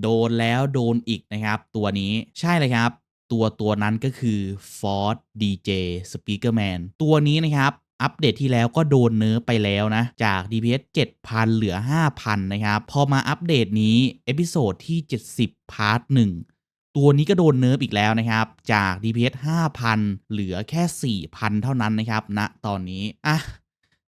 โดนแล้วโดนอีกนะครับ ตัวนี้ใช่เลยครับ ตัวตัวนั้นก็คือ Ford DJ Speakerman ตัวนี้นะครับอัปเดตที่แล้วก็โดนเนิร์ฟไปแล้วนะ จาก DPS 7,000 เหลือ 5,000 นะครับ พอมาอัปเดตนี้ เอพิโซดที่ 70 พาร์ท 1 ตัวนี้ก็โดนเนิร์ฟอีกแล้วนะครับ จาก DPS 5,000 เหลือแค่ 4,000 เท่านั้นนะครับณนะตอนนี้ อะ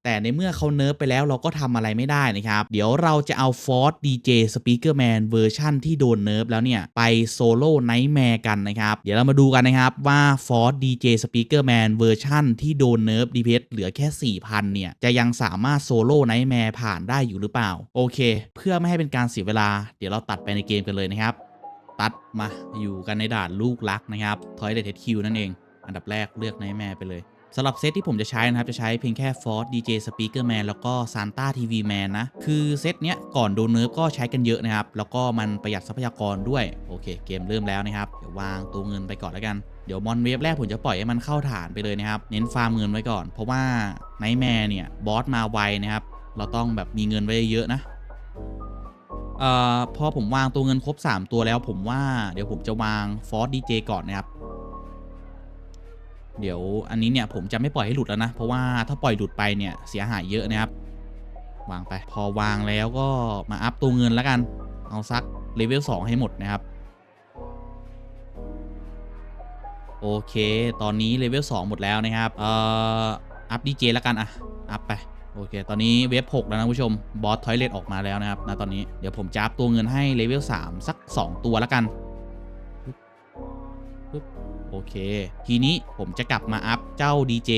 แต่ในเมื่อเขาเนิร์ฟไปแล้วเราก็ทำอะไรไม่ได้นะครับ เดี๋ยวเราจะเอา Ford DJ Speakerman เวอร์ชั่นที่โดนเนิร์ฟแล้วเนี่ย ไปโซโล่ไนท์แมร์กันนะครับ เดี๋ยวเรามาดูกันนะครับว่า Ford DJ Speakerman เวอร์ชั่นที่โดนเนิร์ฟ DPS เหลือแค่ 4,000 เนี่ย จะยังสามารถโซโล่ไนท์แมร์ผ่านได้อยู่หรือเปล่า โอเค เพื่อไม่ให้เป็นการเสียเวลา เดี๋ยวเราตัดไปในเกมกันเลยนะครับ ตัดมาอยู่กันในด่านลูกรักนะครับ Toilet HQ นั่นเอง อันดับแรกเลือกไนท์แมร์ไปเลย สำหรับเซตที่ผมจะใช้นะครับ จะใช้เพียงแค่ Ford DJ Speaker Man แล้วก็ Santa TV Man นะ คือเซตเนี้ยก่อนโดนเนิร์ฟก็ใช้กันเยอะนะครับ แล้วก็มันประหยัดทรัพยากรด้วย โอเค เกมเริ่มแล้วนะครับ เดี๋ยววางตัวเงินไปก่อนแล้วกันเดี๋ยวมอนเวฟแรกผมจะปล่อยให้มันเข้าฐานไปเลยนะครับ เน้นฟาร์มเงินไว้ก่อน เพราะว่าไนท์แมร์เนี่ยบอสมาไวนะครับ เราต้องแบบมีเงินไว้เยอะนะเอ่อพอผมวางตัวเงินครบ 3 ตัวแล้วผมว่าเดี๋ยวผมจะวาง Ford DJ ก่อนนะครับ เดี๋ยวอันนี้เนี่ยผมจะไม่ปล่อยให้หลุดแล้วนะ เพราะว่าถ้าปล่อยหลุดไปเนี่ยเสียหายเยอะนะครับ วางไปพอวางแล้วก็มาอัพตัวเงินแล้วกัน เอาสักเลเวล2ให้หมดนะครับ โอเค ตอนนี้เลเวล2หมดแล้วนะครับ เอ่อ อัพดีเจแล้วกันอะอัพไป โอเค ตอนนี้เวฟ6แล้วนะผู้ชม บอสทอยเลตออกมาแล้วนะครับนะตอนนี้ เดี๋ยวผมจะอัพตัวเงินให้เลเวล3สัก 2 ตัวแล้วกัน โอเค ทีนี้ผมจะกลับมาอัพเจ้า DJ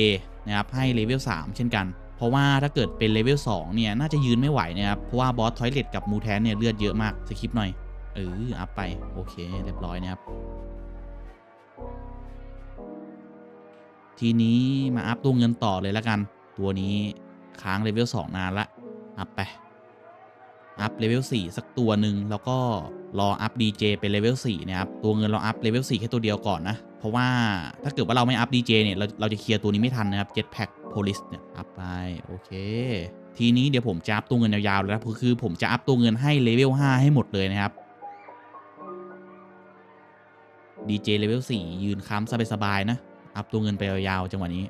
นะครับให้เลเวล3เช่นกันเพราะว่าถ้าเกิดเป็นเลเวล2เนี่ย น่าจะยืนไม่ไหวนะครับ เพราะว่าบอสทอยเลตกับมูแทนเนี่ย เลือดเยอะมากสคิปหน่อย เออ อัพไป โอเค เรียบร้อยนะครับ ทีนี้มาอัพตัวเงินต่อเลยแล้วกัน ตัวนี้ค้างเลเวล2นานละ อัพไป อัพเลเวล4สักตัวหนึ่งแล้วก็รออัพ DJ เป็นเลเวล4นะครับ ตัวเงินเราอัพเลเวล4แค่ตัวเดียวก่อนนะ เพราะว่าถ้าเกิดว่าเราไม่อัพ DJ เนี่ยเราเราจะเคลียร์ตัวนี้ไม่ทันนะครับ Jetpack Police เนี่ยอัพไป โอเค ทีนี้เดี๋ยวผมจะอัพตัวเงินยาวๆเลยนะคือผมจะอัพตัวเงินให้เลเวล5ให้หมดเลยนะครับ DJ เลเวล4ยืนค้ำสบายๆนะ อัพตัวเงินไปยาวๆจังหวะนี้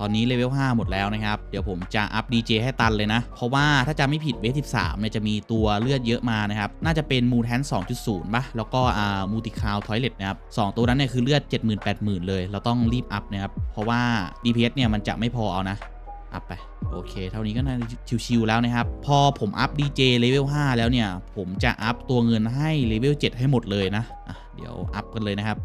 ตอนนี้เลเวล5หมดแล้วนะครับ เดี๋ยวผมจะอัพ DJ ให้ตันเลยนะ เพราะว่าถ้าจะไม่ผิดเวฟ13เนี่ยจะมีตัวเลือดเยอะมานะครับ น่าจะเป็นมูแทน2.0ป่ะ แล้วก็อ่ามูติคาวทอยเลตนะครับสองตัวนั้นเนี่ยคือเลือด 70,000 80,000 เลย เราต้องรีบอัพนะครับ เพราะว่า DPS เนี่ยมันจะไม่พอเอานะอัพไป โอเค เท่านี้ก็น่าชิวๆแล้วนะครับ พอผมอัพ DJ เลเวล5แล้วเนี่ย ผมจะอัพตัวเงินให้เลเวล7ให้หมดเลยนะะเดี๋ยวอัพกันเลยนะครับ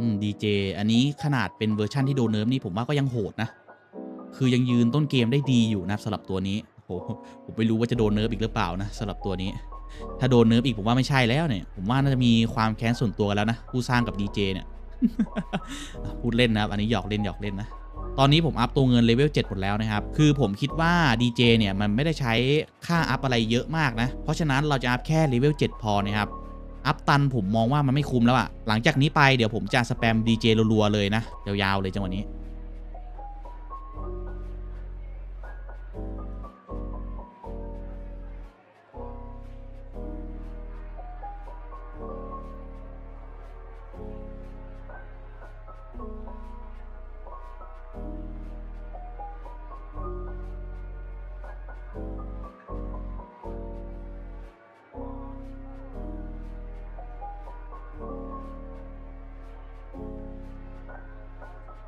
อืมดีเจอันนี้ขนาดเป็นเวอร์ชั่นที่โดนเนิร์ฟนี่ผมว่าก็ยังโหดนะ คือยังยืนต้นเกมได้ดีอยู่นะสำหรับตัวนี้โหผมไม่รู้ว่าจะโดนเนิร์ฟอีกหรือเปล่านะสำหรับตัวนี้ ถ้าโดนเนิร์ฟอีกผมว่าไม่ใช่แล้วเนี่ย ผมว่าน่าจะมีความแค้นส่วนตัวกันแล้วนะผู้สร้างกับดีเจเนี่ยพูดเล่นนะครับอันนี้หยอกเล่นหยอกเล่นนะตอนนี้ผมอัพตัวเงินเลเวล7หมดแล้วนะครับ คือผมคิดว่า DJ เนี่ยมันไม่ได้ใช้ค่าอัพอะไรเยอะมากนะ เพราะฉะนั้นเราจะอัพแค่เลเวล7พอนะครับ อัพตันผมมองว่ามันไม่คุ้มแล้วอะหลังจากนี้ไปเดี๋ยวผมจะสแปมดีเจรัวๆเลยนะยาวๆเลยจังหวะนี้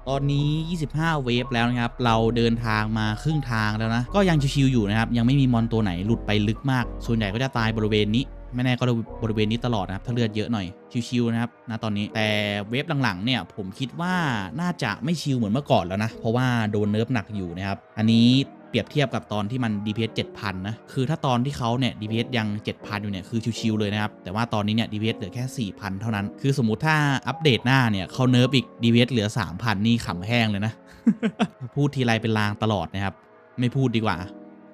ตอนนี้ 25 เวฟแล้วนะครับ เราเดินทางมาครึ่งทางแล้วนะ ก็ยังชิวๆอยู่นะครับ ยังไม่มีมอนตัวไหนหลุดไปลึกมาก ส่วนใหญ่ก็จะตายบริเวณนี้ ไม่แน่ก็บริเวณนี้ตลอดนะครับ ถ้าเลือดเยอะหน่อย ชิวๆนะครับณตอนนี้ แต่เวฟหลังๆเนี่ยผมคิดว่าน่าจะไม่ชิวเหมือนเมื่อก่อนแล้วนะ เพราะว่าโดนเนิร์ฟหนักอยู่นะครับ อันนี้ เปรียบเทียบกับตอนที่มัน DPS 7,000 นะ คือถ้าตอนที่เขาเนี่ย DPS ยัง 7,000 อยู่เนี่ย คือชิวๆเลยนะครับ แต่ว่าตอนนี้เนี่ย DPS เหลือแค่ 4,000 เท่านั้น คือสมมุติถ้าอัปเดตหน้าเนี่ยเขาเนิร์ฟอีก DPS เหลือ 3,000 นี่ขำแห้งเลยนะ พูดทีไรเป็นลางตลอดนะครับ ไม่พูดดีกว่า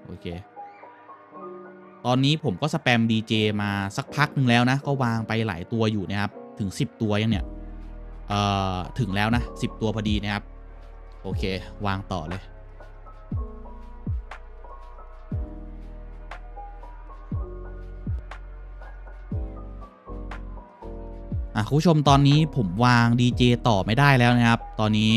โอเค ตอนนี้ผมก็สแปม DJ มาสักพักหนึ่งแล้วนะ ก็วางไปหลายตัวอยู่นะครับ ถึง 10 ตัวยังเนี่ย เอ่อ ถึงแล้วนะ 10 ตัวพอดีนะครับ โอเค วางต่อเลย อะคุณผู้ชมตอนนี้ผมวาง DJ ต่อไม่ได้แล้วนะครับ ตอนนี้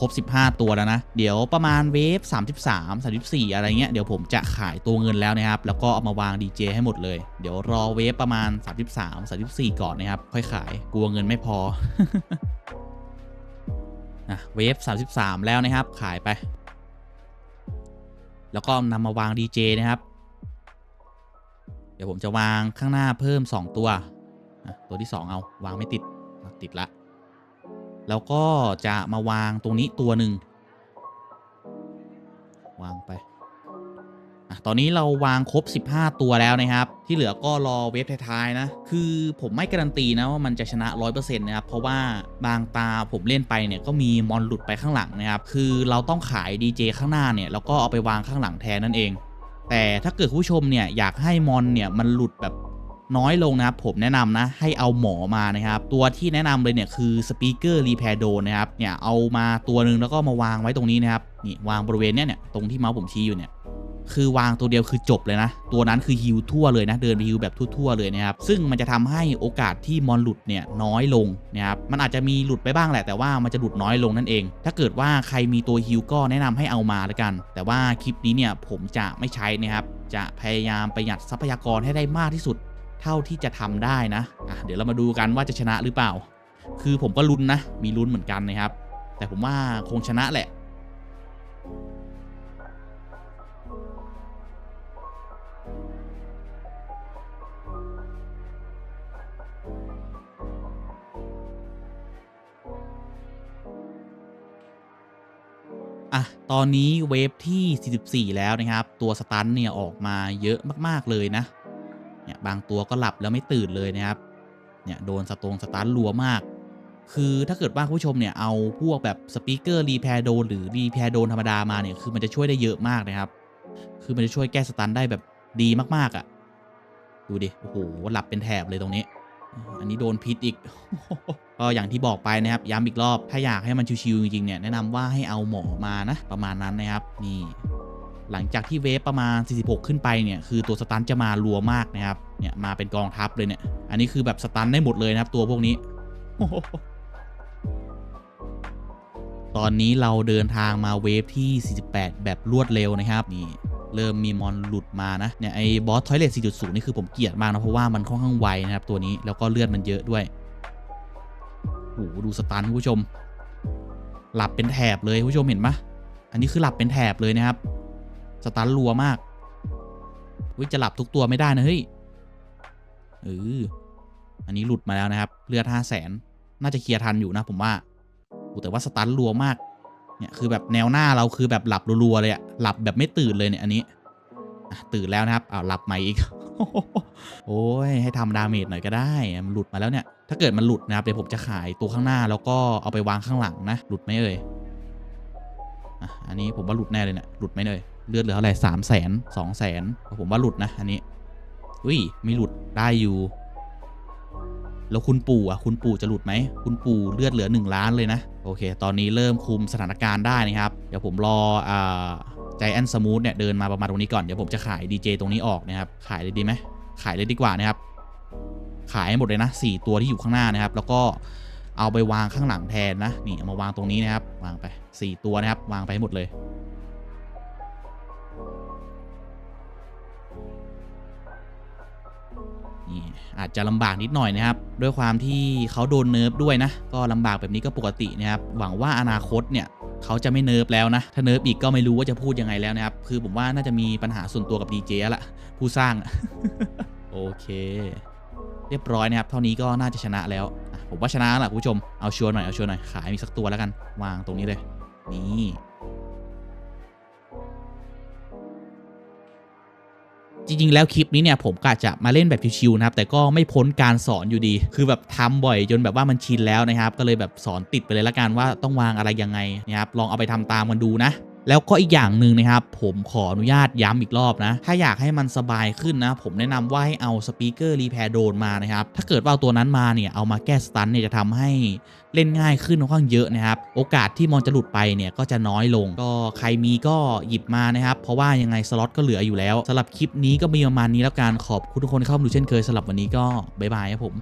ครบ 15 ตัวแล้วนะ เดี๋ยวประมาณเวฟ 33 34 อะไรเงี้ย เดี๋ยวผมจะขายตัวเงินแล้วนะครับ แล้วก็เอามาวาง DJ ให้หมดเลย เดี๋ยวรอเวฟประมาณ 33 34 ก่อนนะครับ ค่อยขาย กลัวเงินไม่พอนะเวฟ 33 แล้วนะครับ ขายไป แล้วก็นำมาวาง DJ นะครับ เดี๋ยวผมจะวางข้างหน้าเพิ่ม 2 ตัว ตัวที่ 2 เอาวางไม่ติดติดละ แล้วก็จะมาวางตรงนี้ตัวหนึ่งวางไปตอนนี้เราวางครบ 15 ตัวแล้วนะครับ ที่เหลือก็รอเวฟท้ายๆนะ คือผมไม่การันตีนะว่ามันจะชนะ 100%นะครับ เพราะว่าบางตาผมเล่นไปเนี่ยก็มีมอนหลุดไปข้างหลังนะครับ คือเราต้องขาย DJ ข้างหน้าเนี่ยแล้วก็เอาไปวางข้างหลังแทนนั่นเอง แต่ถ้าเกิดผู้ชมเนี่ยอยากให้มอนเนี่ยมันหลุดแบบ น้อยลงนะครับผมแนะนำนะให้เอาหมอมานะครับ ตัวที่แนะนำเลยเนี่ยคือสปีกเกอร์รีแพร์โดนะครับเนี่ยเอามาตัวหนึ่งแล้วก็มาวางไว้ตรงนี้นะครับนี่วางบริเวณเนี้ยเนี่ยตรงที่เมาส์ผมชี้อยู่เนี่ยคือวางตัวเดียวคือจบเลยนะ ตัวนั้นคือฮิวทั่วเลยนะ เดินไปฮิวแบบทั่วๆเลยนะครับ ซึ่งมันจะทำให้โอกาสที่มอนหลุดเนี่ยน้อยลงนะครับ มันอาจจะมีหลุดไปบ้างแหละ แต่ว่ามันจะหลุดน้อยลงนั่นเอง ถ้าเกิดว่าใครมีตัวฮิวก็แนะนำให้เอามาละกัน แต่ว่าคลิปนี้เนี่ยผมจะไม่ใช้นะครับ จะพยายามประหยัดทรัพยากรให้ได้มากที่สุด เท่าที่จะทำได้นะอะเดี๋ยวเรามาดูกันว่าจะชนะหรือเปล่า คือผมก็ลุ้นนะ มีลุ้นเหมือนกันนะครับ แต่ผมว่าคงชนะแหละอะ ตอนนี้เวฟที่ 44 แล้วนะครับ ตัวสตันเนี่ย ออกมาเยอะมาก ๆ เลยนะ บางตัวก็หลับแล้วไม่ตื่นเลยนะครับ เนี่ยโดนสตรงสตันรัวมาก คือถ้าเกิดว่าผู้ชมเนี่ยเอาพวกแบบสปีกเกอร์รีแพร์โดนหรือรีแพร์โดนธรรมดามาเนี่ยคือมันจะช่วยได้เยอะมากนะครับ คือมันจะช่วยแก้สตันได้แบบดีมากๆอะ่ะ ดูดิ โอ้โห หลับเป็นแถบเลยตรงนี้ อันนี้โดนพิษอีก ก็อย่างที่บอกไปนะครับ ย้ำอีกรอบ ถ้าอยากให้มันชิวๆจริงๆเนี่ยแนะนำว่าให้เอาหมอมานะ ประมาณนั้นนะครับ นี่ หลังจากที่เวฟประมาณ 46 ขึ้นไปเนี่ยคือตัวสตันจะมารัวมากนะครับเนี่ยมาเป็นกองทัพเลยเนี่ย อันนี้คือแบบสตันได้หมดเลยนะครับ ตัวพวกนี้ ตอนนี้เราเดินทางมาเวฟที่ 48 แบบรวดเร็วนะครับนี่เริ่มมีมอนหลุดมานะเนี่ยไอ้บอสทอยเลท4.0 นี่คือผมเกลียดมากนะเพราะว่ามันค่อนข้างไวนะครับตัวนี้แล้วก็เลือดมันเยอะด้วยโอ้โหดูสตันผู้ชม หลับเป็นแถบเลยผู้ชมเห็นปะอันนี้คือหลับเป็นแถบเลยนะครับ สตันรัวมากวิจะหลับทุกตัวไม่ได้นะเฮ้ยเอออันนี้หลุดมาแล้วนะครับ เลือดห้าแสนน่าจะเคลียร์ทันอยู่นะผมว่าแต่ว่าสตันรัวมากเนี่ยคือแบบแนวหน้าเราคือแบบหลับรัวๆเลยอะหลับแบบไม่ตื่นเลยเนี่ยอันนี้ตื่นแล้วนะครับอ้าวหลับใหม่อีก โอ้ยให้ทำดาเมจหน่อยก็ได้มันหลุดมาแล้วเนี่ย ถ้าเกิดมันหลุดนะครับเดี๋ยวผมจะขายตัวข้างหน้าแล้วก็เอาไปวางข้างหลังนะ หลุดไหมเอ่ยอะอันนี้ผมว่าหลุดแน่เลยเนี่ยหลุดไหมเอ่ย เลือดเหลือเท่าไรสามแสนสองแสนผมว่าหลุดนะอันนี้ อุ้ยไม่หลุดได้อยู่ แล้วคุณปู่อะคุณปู่จะหลุดไหมคุณปู่เลือดเหลือ 1 ล้านเลยนะ โอเค ตอนนี้เริ่มคุมสถานการณ์ได้นะครับ เดี๋ยวผมรออ่าใจแอนสมูทเนี่ยเดินมาประมาณตรงนี้ก่อน เดี๋ยวผมจะขายดีเจตรงนี้ออกนะครับ ขายเลยดีไหมขายเลยดีกว่านะครับ ขายให้หมดเลยนะ 4 ตัวที่อยู่ข้างหน้านะครับ แล้วก็เอาไปวางข้างหลังแทนนะ นี่เอามาวางตรงนี้นะครับ วางไป 4 ตัวนะครับ วางไปให้หมดเลย นี่อาจจะลำบากนิดหน่อยนะครับ ด้วยความที่เขาโดนเนิร์ฟด้วยนะ ก็ลำบากแบบนี้ก็ปกตินะครับ หวังว่าอนาคตเนี่ยเขาจะไม่เนิร์ฟแล้วนะ ถ้าเนิร์ฟอีกก็ไม่รู้ว่าจะพูดยังไงแล้วนะครับ คือผมว่าน่าจะมีปัญหาส่วนตัวกับดีเจละผู้สร้าง โอเค เรียบร้อยนะครับ เท่านี้ก็น่าจะชนะแล้ว ผมว่าชนะแล้วล่ะคุณผู้ชม เอาชัวร์หน่อย เอาชัวร์หน่อย ขายมีสักตัวแล้วกัน วางตรงนี้เลย นี่ ริง ๆ แล้วคลิปนี้เนี่ยผมก็จะมาเล่นแบบชิวๆนะครับแต่ก็ไม่พ้นการสอนอยู่ดี คือแบบทำบ่อยจนแบบว่ามันชินแล้วนะครับ ก็เลยแบบสอนติดไปเลยละกันว่าต้องวางอะไรยังไงนะครับลองเอาไปทำตามกันดูนะ แล้วก็อีกอย่างหนึ่งนะครับ ผมขออนุญาตย้ำอีกรอบนะ ถ้าอยากให้มันสบายขึ้นนะ ผมแนะนำว่าให้เอาสปีกเกอร์รีแพร์โดนมานะครับ ถ้าเกิดว่าเอาตัวนั้นมาเนี่ย เอามาแก้สตันเนี่ยจะทำให้เล่นง่ายขึ้นค่อนข้างเยอะนะครับ โอกาสที่มอนจะหลุดไปเนี่ยก็จะน้อยลง ก็ใครมีก็หยิบมานะครับ เพราะว่ายังไงสล็อตก็เหลืออยู่แล้วสำหรับคลิปนี้ก็มีประมาณนี้แล้วกันขอบคุณทุกคนที่เข้ามาดูเช่นเคยสำหรับวันนี้ก็บ๊ายบายครับผม